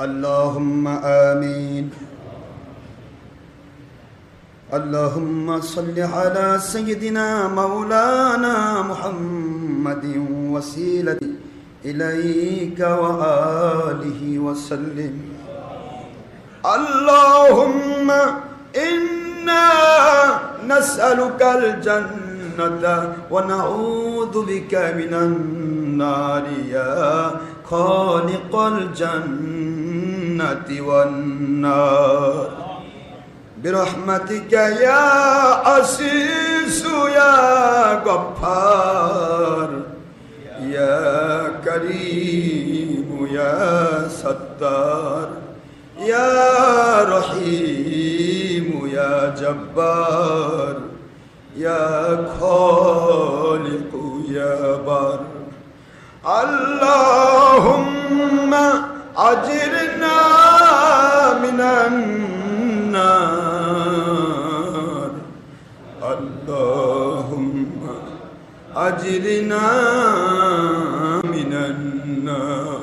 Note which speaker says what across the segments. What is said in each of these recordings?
Speaker 1: اللهم آمين. اللهم صل على سيدنا مولانا محمد وسيلة إليك وآله وسلم. اللهم إنا نسألك الجنة ونعوذ بك من النار يا خالق الجنة. والنار. برحمتك يا عزيز يا غفار يا كريم يا ستار يا رحيم يا جبار يا خالق يا بر اللهم أجرنا من النار. اللهم أجرنا من النار.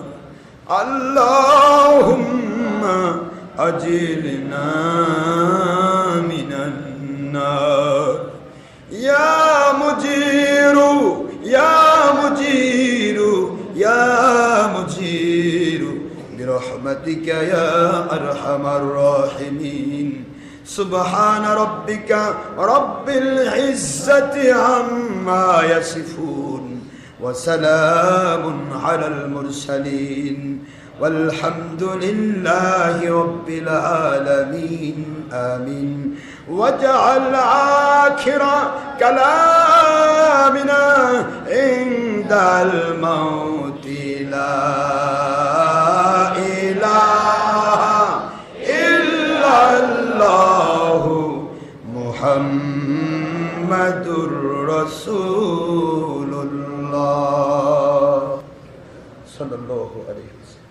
Speaker 1: اللهم أجرنا من النار. يا مجير يا مجير يا مجير. برحمتك يا أرحم الراحمين. سبحان ربك رب العزة عما يصفون وسلام على المرسلين. والحمد لله رب العالمين. آمين. واجعل آخر كلامنا عند الموت. اللہ محمد الرسول اللہ صلی اللہ علیہ وسلم